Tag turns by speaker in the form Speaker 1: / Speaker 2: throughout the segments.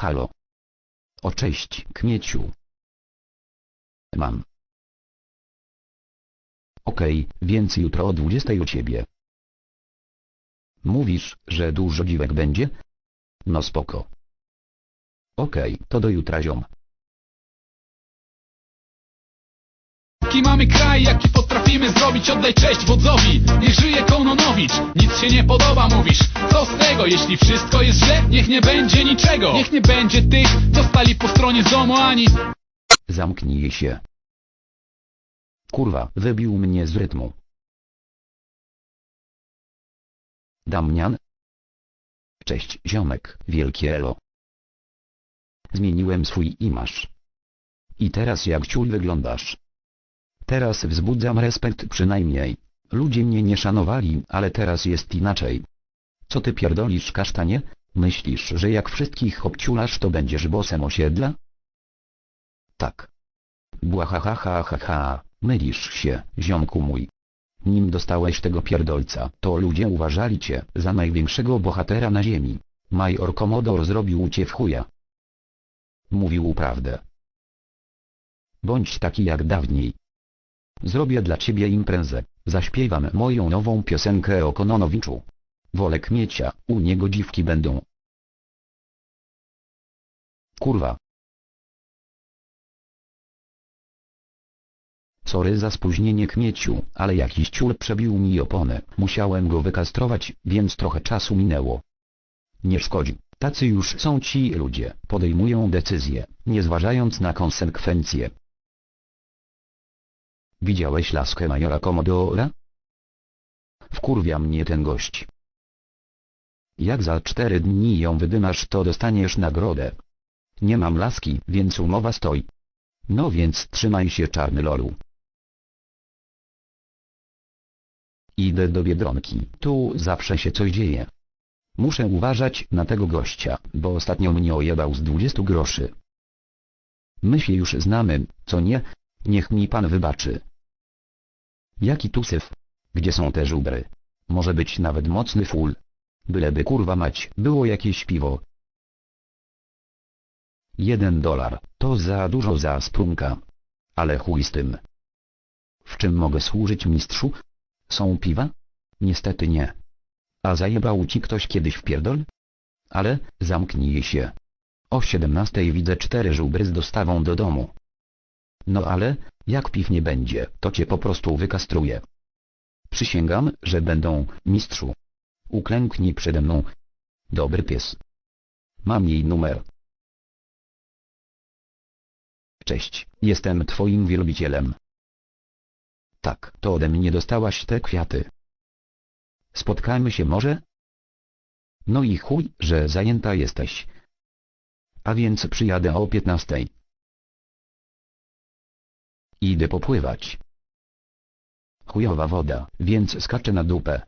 Speaker 1: Halo. O cześć, Kmieciu. Mam. Okej, więc jutro o 20 u ciebie. Mówisz, że dużo dziwek będzie? No spoko. Okej, to do jutra ziom.
Speaker 2: Jaki mamy kraj, jaki potrafimy zrobić Oddaj cześć wodzowi, niech żyje Kononowicz Nic się nie podoba, mówisz Co z tego, jeśli wszystko jest źle Niech nie będzie niczego Niech nie będzie tych, co stali po stronie ZOMO ani
Speaker 1: Zamknij się. Kurwa, wybił mnie z rytmu. Damian? Cześć, ziomek, wielkie elo. Zmieniłem swój imaż. I teraz jak ciul wyglądasz. Teraz wzbudzam respekt przynajmniej. Ludzie mnie nie szanowali, ale teraz jest inaczej. Co ty pierdolisz kasztanie? Myślisz, że jak wszystkich obciulasz to będziesz bosem osiedla? Tak. Błahahahaha, mylisz się, ziomku mój. Nim dostałeś tego pierdolca, to ludzie uważali cię za największego bohatera na ziemi. Major Komodor zrobił cię w chuja. Mówił prawdę. Bądź taki jak dawniej. Zrobię dla ciebie imprezę, zaśpiewam moją nową piosenkę o Kononowiczu. Wolę kmiecia, u niego dziwki będą. Kurwa. Sorry za spóźnienie kmieciu, ale jakiś ciul przebił mi oponę, musiałem go wykastrować, więc trochę czasu minęło. Nie szkodzi, tacy już są ci ludzie, podejmują decyzje, nie zważając na konsekwencje. Widziałeś laskę majora Komodora? Wkurwia mnie ten gość. Jak za cztery dni ją wydymasz to dostaniesz nagrodę. Nie mam laski, więc umowa stoi. No więc trzymaj się czarny lolu. Idę do Biedronki, tu zawsze się coś dzieje. Muszę uważać na tego gościa, bo ostatnio mnie ojebał z 20 groszy. My się już znamy, co nie? Niech mi pan wybaczy. Jaki tu syf? Gdzie są te żubry? Może być nawet mocny full. Byleby kurwa mać, było jakieś piwo. Jeden dolar, to za dużo za sprunka. Ale chuj z tym. W czym mogę służyć mistrzu? Są piwa? Niestety nie. A zajebał ci ktoś kiedyś w pierdol? Ale, zamknij się. O 17 widzę cztery żubry z dostawą do domu. No ale, jak piw nie będzie, to cię po prostu wykastruję. Przysięgam, że będą, mistrzu. Uklęknij przede mną. Dobry pies. Mam jej numer. Cześć, jestem twoim wielbicielem. Tak, to ode mnie dostałaś te kwiaty. Spotkajmy się może? No i chuj, że zajęta jesteś. A więc przyjadę o 15. Idę popływać. Chujowa woda, więc skaczę na dupę.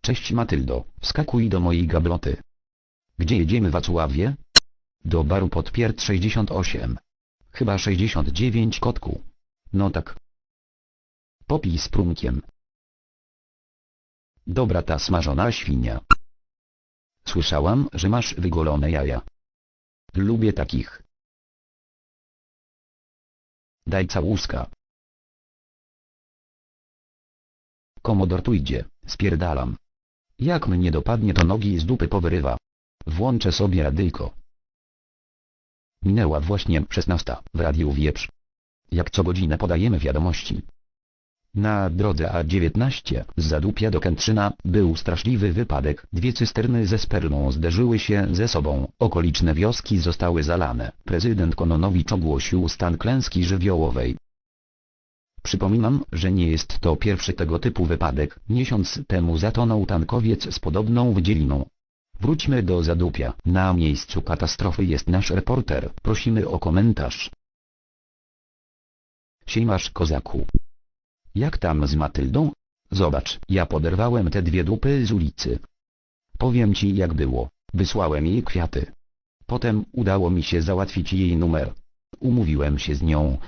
Speaker 1: Cześć Matyldo, wskakuj do mojej gabloty. Gdzie jedziemy Wacławie? Do baru podpierd 68. Chyba 69 kotku. No tak. Popij z prunkiem. Dobra ta smażona świnia. Słyszałam, że masz wygolone jaja. Lubię takich. Daj całuska. Komodor tu idzie, spierdalam. Jak mnie dopadnie to nogi z dupy powyrywa. Włączę sobie radyjko. Minęła właśnie 16 w radiu wieprz. Jak co godzinę podajemy wiadomości. Na drodze A19 z Zadupia do Kętrzyna był straszliwy wypadek. Dwie cysterny ze spermą zderzyły się ze sobą. Okoliczne wioski zostały zalane. Prezydent Kononowicz ogłosił stan klęski żywiołowej. Przypominam, że nie jest to pierwszy tego typu wypadek. Miesiąc temu zatonął tankowiec z podobną wydzieliną. Wróćmy do Zadupia. Na miejscu katastrofy jest nasz reporter. Prosimy o komentarz. Siemasz kozaku. Jak tam z Matyldą? Zobacz, ja poderwałem te dwie dupy z ulicy. Powiem ci jak było. Wysłałem jej kwiaty. Potem udało mi się załatwić jej numer. Umówiłem się z nią.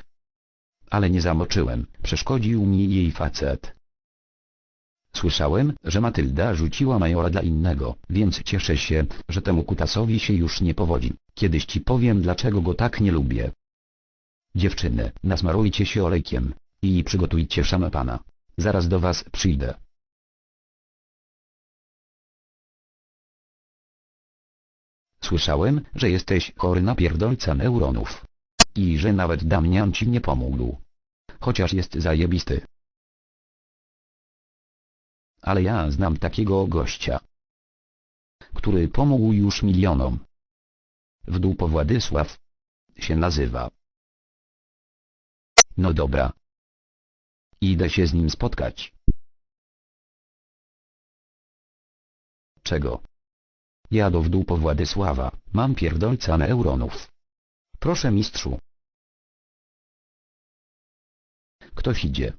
Speaker 1: Ale nie zamoczyłem, przeszkodził mi jej facet. Słyszałem, że Matylda rzuciła majora dla innego, więc cieszę się, że temu kutasowi się już nie powodzi. Kiedyś ci powiem dlaczego go tak nie lubię. Dziewczyny, nasmarujcie się olejkiem. I przygotujcie szamapana. Zaraz do was przyjdę. Słyszałem, że jesteś chory na pierdolca neuronów. I że nawet Damian ci nie pomógł. Chociaż jest zajebisty. Ale ja znam takiego gościa. Który pomógł już milionom. Wdół Władysław. Się nazywa. No dobra. Idę się z nim spotkać. Czego? Ja do wdół po Władysława, mam pierdolca neuronów. Proszę mistrzu. Ktoś idzie.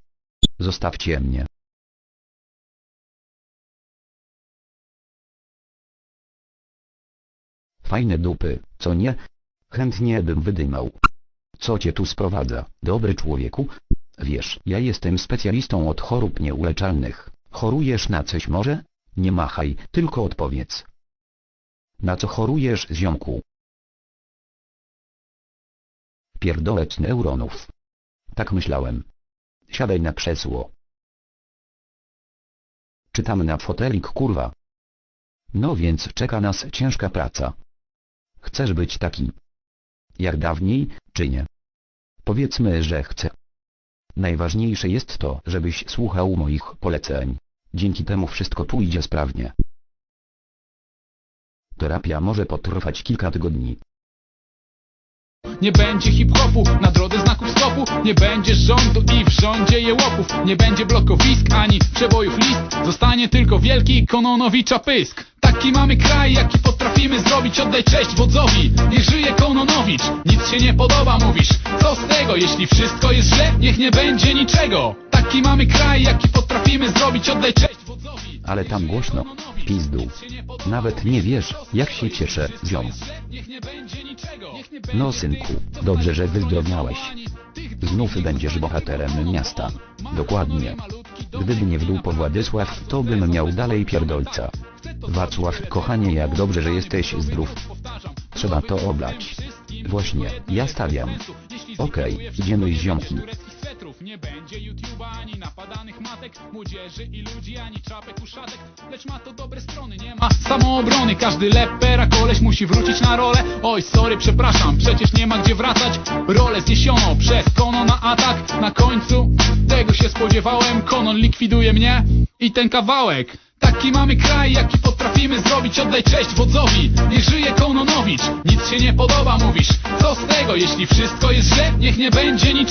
Speaker 1: Zostawcie mnie. Fajne dupy, co nie? Chętnie bym wydymał. Co cię tu sprowadza, dobry człowieku? Wiesz, ja jestem specjalistą od chorób nieuleczalnych. Chorujesz na coś może? Nie machaj, tylko odpowiedz. Na co chorujesz, ziomku? Pierdolec neuronów. Tak myślałem. Siadaj na krzesło. Czytam na fotelik kurwa. No więc czeka nas ciężka praca. Chcesz być taki? Jak dawniej, czy nie? Powiedzmy, że chcę. Najważniejsze jest to, żebyś słuchał moich poleceń. Dzięki temu wszystko pójdzie sprawnie. Terapia może potrwać kilka tygodni.
Speaker 2: Nie będzie hip-hopu na drodze znaków stopu Nie będzie rządu i w rządzie jełopów Nie będzie blokowisk ani przebojów list Zostanie tylko wielki Kononowicza pysk Taki mamy kraj, jaki potrafimy zrobić Oddaj cześć wodzowi, niech żyje Kononowicz Nic się nie podoba, mówisz Co z tego, jeśli wszystko jest źle Niech nie będzie niczego Taki mamy kraj, jaki potrafimy zrobić Oddaj cześć wodzowi
Speaker 1: Ale tam głośno. Pizdu. Nawet nie wiesz, jak się cieszę, ziom. No synku, dobrze, że wyzdrowiałeś. Znów będziesz bohaterem miasta. Dokładnie. Gdyby nie wdół po Władysław, to bym miał dalej pierdolca. Wacław, kochanie, jak dobrze, że jesteś zdrów. Trzeba to oblać. Właśnie, ja stawiam. Okej, idziemy ziomki.
Speaker 2: swetrów Nie będzie YouTube'a ani napadanych matek Młodzieży i ludzi ani czapek uszatek Lecz ma to dobre strony, nie ma samoobrony Każdy lepera koleś musi wrócić na rolę Oj sorry, przepraszam, przecież nie ma gdzie wracać Rolę zniesiono przez Kono na atak Na końcu tego się spodziewałem Konon likwiduje mnie i ten kawałek Taki mamy kraj, jaki potrafimy zrobić? Oddaj cześć wodzowi, niech żyje Kononowicz. Nic się nie podoba, mówisz. Co z tego, jeśli wszystko jest źle? Niech nie będzie nic